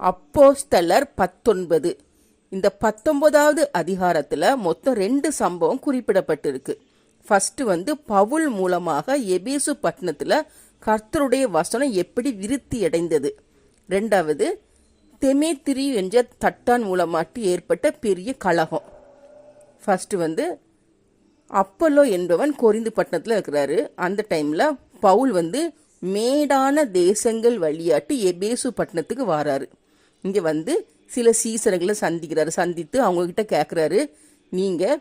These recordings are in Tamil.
அப்போஸ்தலர் பத்தொன்பது. இந்த பத்தொன்பதாவது அதிகாரத்தில் மொத்தம் ரெண்டு சம்பவம் குறிப்பிடப்பட்டிருக்கு. ஃபர்ஸ்ட் வந்து பவுல் மூலமாக எபேசு பட்டணத்தில் கர்த்தருடைய வசனம் எப்படி விருத்தி அடைந்தது. ரெண்டாவது தெமேத்திரி என்ற தட்டான் மூலமாட்டு ஏற்பட்ட பெரிய கழகம் ஃபர்ஸ்ட் வந்து அப்பல்லோ என்பவன் கொரிந்து பட்டணத்தில் இருக்கிறாரு. அந்த டைமில் பவுல் வந்து மேடான தேசங்கள் வழியாட்டு எபேசு பட்டணத்துக்கு வாராரு. இங்கே வந்து சில சீசர்களை சந்திக்கிறாரு சந்தித்து அவங்கக்கிட்ட கேட்குறாரு நீங்கள்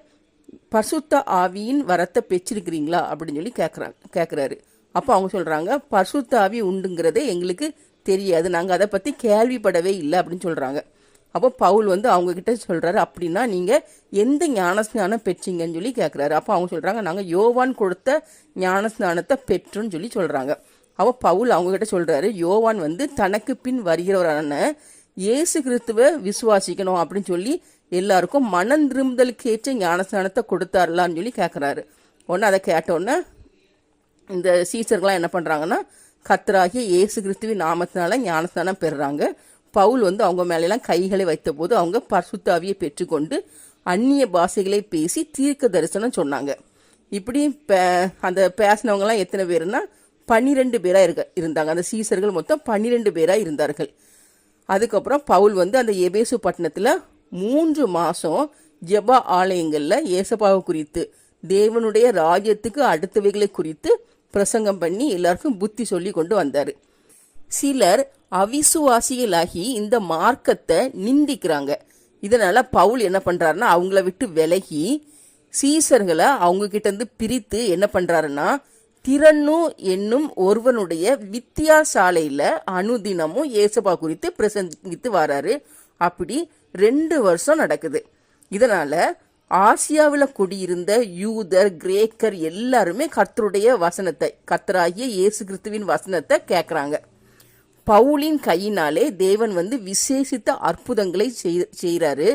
பசுத்த ஆவியின் வரத்தை பெற்றிருக்கிறீங்களா? அப்படின்னு சொல்லி கேட்குறாங்க கேட்குறாரு அப்போ அவங்க சொல்கிறாங்க பசுத்த ஆவி உண்டுங்கிறதே எங்களுக்கு தெரியாது. நாங்கள் அதை பற்றி கேள்விப்படவே இல்லை அப்படின்னு சொல்கிறாங்க அப்போ பவுல் வந்து அவங்கக்கிட்ட சொல்கிறாரு அப்படின்னா நீங்கள் எந்த ஞானஸ்நானம் பெற்றீங்கன்னு சொல்லி கேட்குறாரு அப்போ அவங்க சொல்கிறாங்க நாங்கள் யோவான் கொடுத்த ஞானஸ்நானத்தை பெற்றோன்னு சொல்லி சொல்கிறாங்க அப்போ பவுல் அவங்க சொல்கிறாரு யோவான் வந்து தனக்கு பின் வருகிறவரான இயேசு கிறிஸ்துவ விசுவாசிக்கணும் அப்படின்னு சொல்லி எல்லாருக்கும் மனம் திரும்புதலுக்கு ஏற்ற ஞானஸ்நானத்தை கொடுத்தாரலான்னு சொல்லி கேட்குறாரு ஒன்று அதை கேட்டோன்னே இந்த சீசர்கள்லாம் என்ன பண்ணுறாங்கன்னா கத்தராகிய இயேசு கிறிஸ்துவின் நாமத்தினால ஞானஸ்தானம் பெறுறாங்க. பவுல் வந்து அவங்க மேலெல்லாம் கைகளை வைத்த போது அவங்க பர்சுத்தாவியை பெற்றுக்கொண்டு அந்நிய பாஷைகளை பேசி தீர்க்க தரிசனம் சொன்னாங்க. இப்படி பே- அந்த பேசினவங்கலாம் எத்தனை பேருன்னா பன்னிரெண்டு பேராக இருக்க இருந்தாங்க. அந்த சீசர்கள் மொத்தம் பன்னிரெண்டு பேராக இருந்தார்கள். அதுக்கப்புறம் பவுல் வந்து அந்த எபேசு பட்டணத்தில் மூன்று மாதம் ஜெப ஆலயங்களில் ஏசப்பாவை குறித்து தேவனுடைய ராஜ்யத்துக்கு அடுத்தவைகளை குறித்து பிரசங்கம் பண்ணி எல்லாருக்கும் புத்தி சொல்லி கொண்டு வந்தார். சிலர் அவிசுவாசிகளாகி இந்த மார்க்கத்தை நிந்திக்கிறாங்க. இதனால் பவுல் என்ன பண்ணுறாருன்னா அவங்கள விட்டு விலகி சீசர்களை அவங்க கிட்ட இருந்து பிரித்து என்ன பண்ணுறாருன்னா திறனு என்னும் ஒருவனுடைய வித்தியாசாலையில் அனுதினமும் ஏசப்பா குறித்து பிரசங்கித்து வராரு. அப்படி ரெண்டு வருஷம் நடக்குது. இதனால் ஆசியாவில் குடியிருந்த யூதர் கிரேக்கர் எல்லாருமே கர்த்தருடைய வசனத்தை கர்த்தராகிய இயேசு கிறிஸ்துவின் வசனத்தை கேட்குறாங்க பவுலின் கையினாலே தேவன் வந்து விசேஷித்த அற்புதங்களை செய்கிறாரு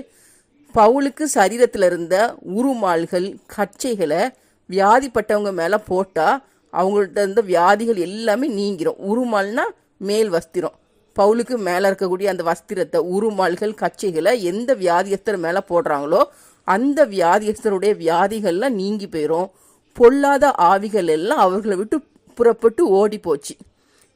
பவுலுக்கு சரீரத்தில் இருந்த உருமால்கள் கச்சைகளை வியாதிப்பட்டவங்க மேலே போட்டால் அவங்கள்ட்ட இருந்த வியாதிகள் எல்லாமே நீங்கிரும். உருமால்னா மேல் வஸ்திரம். பவுலுக்கு மேலே இருக்கக்கூடிய அந்த வஸ்திரத்தை உருமால்கள் கச்சைகளை எந்த வியாதியஸ்தர் மேலே போடுறாங்களோ அந்த வியாதியஸ்தருடைய வியாதிகள்லாம் நீங்கி போயிடும் பொல்லாத ஆவிகள் எல்லாம் அவர்களை விட்டு புறப்பட்டு ஓடி போச்சு.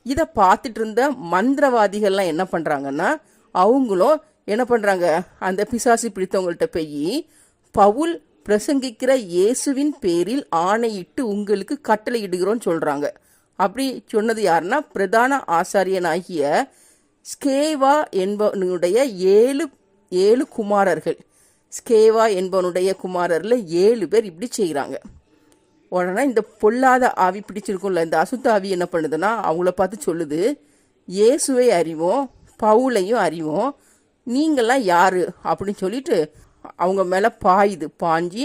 இதை பார்த்துட்டு இருந்த மந்திரவாதிகள்லாம் என்ன பண்ணுறாங்கன்னா அவங்களும் என்ன பண்ணுறாங்க அந்த பிசாசு பிடித்தவங்கள்ட்ட போய் பவுல் பிரசங்கிக்கிற இயேசுவின் பேரில் ஆணையிட்டு உங்களுக்கு கட்டளையிடுகிறோன்னு சொல்கிறாங்க அப்படி சொன்னது யாருன்னா பிரதான ஆசாரியனாகிய ஸ்கேவா என்பவனுடைய ஏழு ஏழு குமாரர்கள். ஸ்கேவா என்பவனுடைய குமாரரில் ஏழு பேர் இப்படி செய்கிறாங்க உடனே இந்த பொல்லாத ஆவி பிடிச்சிருக்கும்ல இந்த அசுத்த ஆவி என்ன பண்ணுதுன்னா அவங்கள பார்த்து சொல்லுது இயேசுவை அறிவோம் பவுலையும் அறிவோம் நீங்கள்லாம் யாரு? அப்படின்னு சொல்லிட்டு அவங்க மேலே பாயுது பாஞ்சி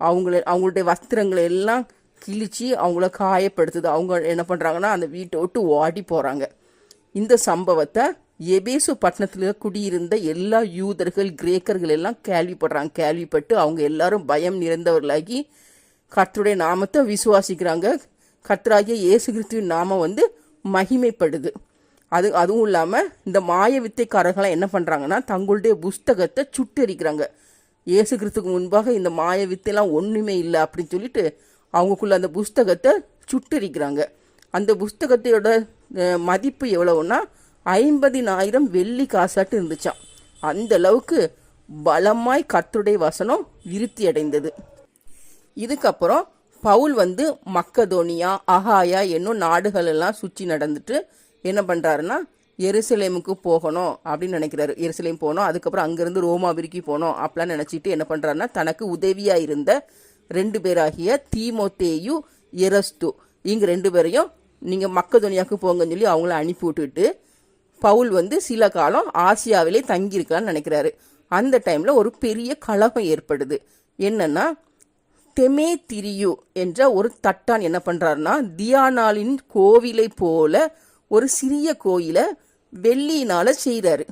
அவங்கள அவங்களுடைய வஸ்திரங்களை எல்லாம் கிழிச்சு அவங்கள காயப்படுத்துது. அவங்க என்ன பண்ணுறாங்கன்னா அந்த வீட்டை விட்டு ஓடி போகிறாங்க இந்த சம்பவத்தை எபேசு பட்டணத்தில் குடியிருந்த எல்லா யூதர்கள் கிரேக்கர்கள் எல்லாம் கேள்விப்படுறாங்க. கேள்விப்பட்டு அவங்க எல்லாரும் பயம் நிறைந்தவர்களாகி கர்த்தருடைய நாமத்தை விசுவாசிக்கிறாங்க. கர்த்தராகிய இயேசு கிறிஸ்துவின் நாமம் வந்து மகிமைப்படுது. அது அதுவும் இல்லாமல் இந்த மாய வித்தைக்காரர்கள்லாம் என்ன பண்ணுறாங்கன்னா தங்களுடைய புஸ்தகத்தை சுட்டரிக்கிறாங்க. இயேசு கிறிஸ்துக்கு முன்பாக இந்த மாய வித்தைலாம் ஒன்றுமே இல்லை அப்படின்னு சொல்லிட்டு அவங்களுக்குள்ள அந்த புஸ்தகத்தை சுட்டரிக்கிறாங்க. அந்த புஸ்தகத்தையோட மதிப்பு எவ்வளவுன்னா ஐம்பதினாயிரம் வெள்ளி காசாட்டு இருந்துச்சாம். அந்த அளவுக்கு பலமாய் கர்த்தருடைய வசனம் விருத்தி அடைந்தது. இதுக்கப்புறம் பவுல் வந்து மக்கதோனியா அகாயா என்னும் நாடுகளெல்லாம் சுற்றி நடந்துட்டு என்ன பண்ணுறாருன்னா எருசலேமுக்கு போகணும் அப்படின்னு நினைக்கிறாரு. எருசலேம் போகணும் அதுக்கப்புறம் அங்கேருந்து ரோமாவிற்கு போகணும் அப்படிலாம் நினச்சிட்டு என்ன பண்ணுறாருன்னா தனக்கு உதவியாக இருந்த ரெண்டு பேராகிய தீமோத்தேயு எரஸ்து இங்க ரெண்டு பேரையும் நீங்கள் மக்கதுனியாவுக்கு போங்கன்னு சொல்லி அவங்கள அனுப்பி விட்டுட்டு பவுல் வந்து சில காலம் ஆசியாவிலே தங்கியிருக்கலாம்னு நினைக்கிறாரு. அந்த டைமில் ஒரு பெரிய கலகம் ஏற்படுது. என்னன்னா தெமேதிரியு என்ற ஒரு தட்டான் என்ன பண்ணுறாருன்னா தியானாலின் கோவிலை போல ஒரு சிறிய கோயிலை வெள்ளியினால் செய்கிறாரு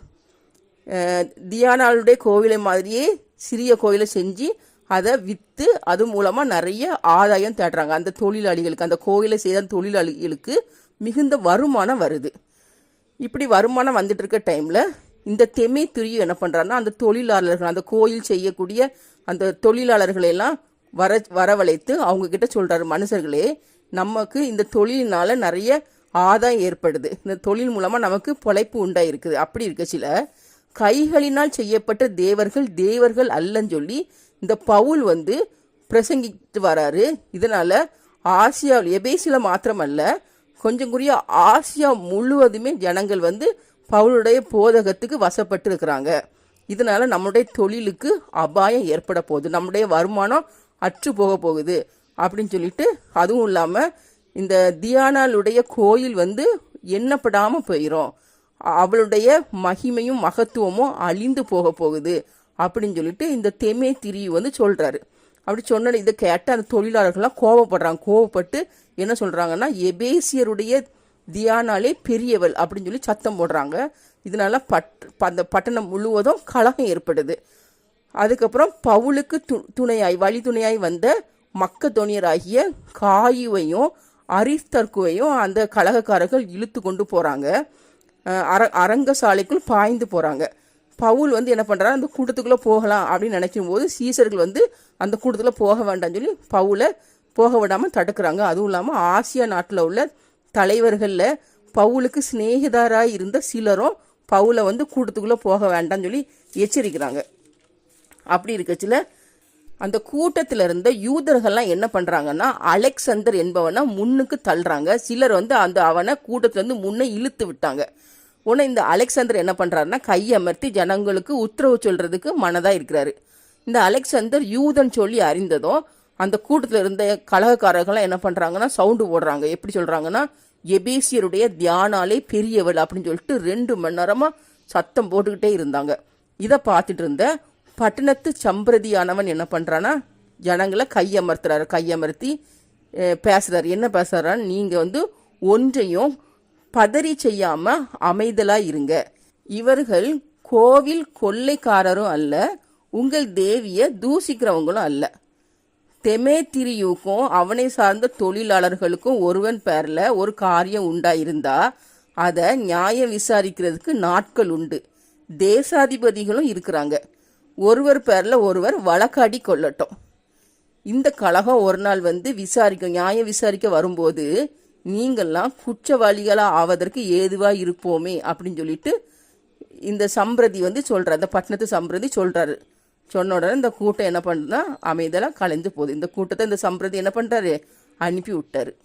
தியானாளுடைய கோவிலை மாதிரியே சிறிய கோயிலை செஞ்சு அதை விற்று அது மூலமாக நிறைய ஆதாயம் தேடுறாங்க. அந்த தொழிலாளிகளுக்கு அந்த கோயிலை செய்த தொழிலாளிகளுக்கு மிகுந்த வருமானம் வருது. இப்படி வருமானம் வந்துட்டு இருக்க டைமில் இந்த தெமை திரியு என்ன பண்ணுறாருன்னா அந்த தொழிலாளர்கள் அந்த கோயில் செய்யக்கூடிய அந்த தொழிலாளர்களை எல்லாம் வர வரவழைத்து அவங்க சொல்கிறாரு மனுஷர்களே நமக்கு இந்த தொழிலினால் நிறைய ஆதாயம் ஏற்படுது. இந்த தொழில் மூலமாக நமக்கு பொழைப்பு உண்டாயிருக்குது. அப்படி இருக்கச்சில கைகளினால் செய்யப்பட்ட தேவர்கள் தேவர்கள் அல்லன்னு சொல்லி இந்த பவுல் வந்து பிரசங்கிட்டு வராரு. இதனால் ஆசியாவில் எபேசில மாத்திரமல்ல கொஞ்சம் குறிய ஆசியா முழுவதுமே ஜனங்கள் வந்து பவுலுடைய போதகத்துக்கு வசப்பட்டு இருக்கிறாங்க இதனால் நம்முடைய தொழிலுக்கு அபாயம் ஏற்பட போகுது. நம்முடைய வருமானம் அற்று போக போகுது. அப்படின்னு சொல்லிட்டு அதுவும் இல்லாமல் இந்த தியானாளுடைய கோயில் வந்து எண்ணப்படாமல் போயிடும் அவளுடைய மகிமையும் மகத்துவமும் அழிந்து போக போகுது அப்படின்னு சொல்லிட்டு இந்த தெமே திரிவு வந்து சொல்கிறாரு அப்படி சொன்ன இதை கேட்டால் அந்த தொழிலாளர்கள்லாம் கோவப்படுறாங்க. கோவப்பட்டு என்ன சொல்கிறாங்கன்னா எபேசியருடைய தியானாலே பெரியவள் அப்படின்னு சொல்லி சத்தம் போடுறாங்க. இதனால பட் அந்த பட்டணம் முழுவதும் கலகம் ஏற்படுது. அதுக்கப்புறம் பவுலுக்கு து துணையாய் வழி துணையாய் வந்த மக்கத்தொனியராகிய காயுவையும் அரிஸ்தர்க்குவையும் அந்த கழகக்காரர்கள் இழுத்து கொண்டு போகிறாங்க அர அரங்கசாலைக்குள் பாய்ந்து போகிறாங்க பவுல் வந்து என்ன பண்ணுறாரு அந்த கூட்டத்துக்குள்ளே போகலாம் அப்படின்னு நினைக்கும் போது சீசர்கள் வந்து அந்த கூட்டத்தில் போக வேண்டாம்னு சொல்லி பவுலை போக விடாமல் தடுக்கிறாங்க. அதுவும் இல்லாமல் ஆசியா நாட்டில் உள்ள தலைவர்களில் பவுலுக்கு சிநேகிதராக இருந்த சிலரும் பவுலை வந்து கூட்டத்துக்குள்ளே போக வேண்டாம்னு சொல்லி எச்சரிக்கிறாங்க. அப்படி இருக்கச்சில அந்த கூட்டத்தில் இருந்த யூதர்கள்லாம் என்ன பண்ணுறாங்கன்னா அலெக்சந்தர் என்பவனை முன்னுக்கு தள்ளுறாங்க. சிலர் வந்து அந்த அவனை கூட்டத்துல இருந்து முன்னே இழுத்து விட்டாங்க. உடனே இந்த அலெக்சாந்தர் என்ன பண்ணுறாருன்னா கையமர்த்தி ஜனங்களுக்கு உத்தரவு சொல்கிறதுக்கு மனதாக இருக்கிறாரு. இந்த அலெக்சாந்தர் யூதன் சொல்லி அறிந்ததும் அந்த கூட்டத்தில் இருந்த கழகக்காரர்கள்லாம் என்ன பண்ணுறாங்கன்னா சவுண்டு போடுறாங்க. எப்படி சொல்கிறாங்கன்னா எபேசியருடைய தியானாலே பெரியவள் அப்படின்னு சொல்லிட்டு ரெண்டு மணி நேரமாக சத்தம் போட்டுக்கிட்டே இருந்தாங்க. இதை பார்த்துட்டு இருந்த பட்டணத்து சம்பிரதியானவன் என்ன பண்ணுறான்னா ஜனங்களை கையமர்த்துறாரு கையமர்த்தி பேசுகிறார் என்ன பேசுறாரு? நீங்கள் வந்து ஒன்றையும் பதறி செய்யாமல் அமைதலாக இருங்க. இவர்கள் கோவில் கொள்ளைக்காரரும் அல்ல உங்கள் தேவியை தூசிக்கிறவங்களும் அல்ல. தெமேத்திரியுக்கும் அவனை சார்ந்த தொழிலாளர்களுக்கும் ஒருவன் பேரில் ஒரு காரியம் உண்டாயிருந்தா அதை நியாயம் விசாரிக்கிறதுக்கு நாட்கள் உண்டு. தேசாதிபதிகளும் இருக்கிறாங்க. ஒருவர் பேரில் ஒருவர் வழக்காடி கொள்ளட்டும். இந்த கழகம் ஒரு நாள் வந்து விசாரிக்க நியாயம் விசாரிக்க வரும்போது நீங்கள்லாம் குற்றவாளிகளாக ஆவதற்கு ஏதுவாக இருப்போமே? அப்படின்னு சொல்லிட்டு இந்த சம்பிரதி வந்து சொல்கிறார் இந்த பட்டணத்து சம்பிரதி சொல்கிறாரு சொன்ன உடனே இந்த கூட்டம் என்ன பண்ணுறதுன்னா அமைதலாக கலைஞ்சு போகுது. இந்த கூட்டத்தை இந்த சம்பிரதி என்ன பண்ணுறாரு அனுப்பி விட்டாரு.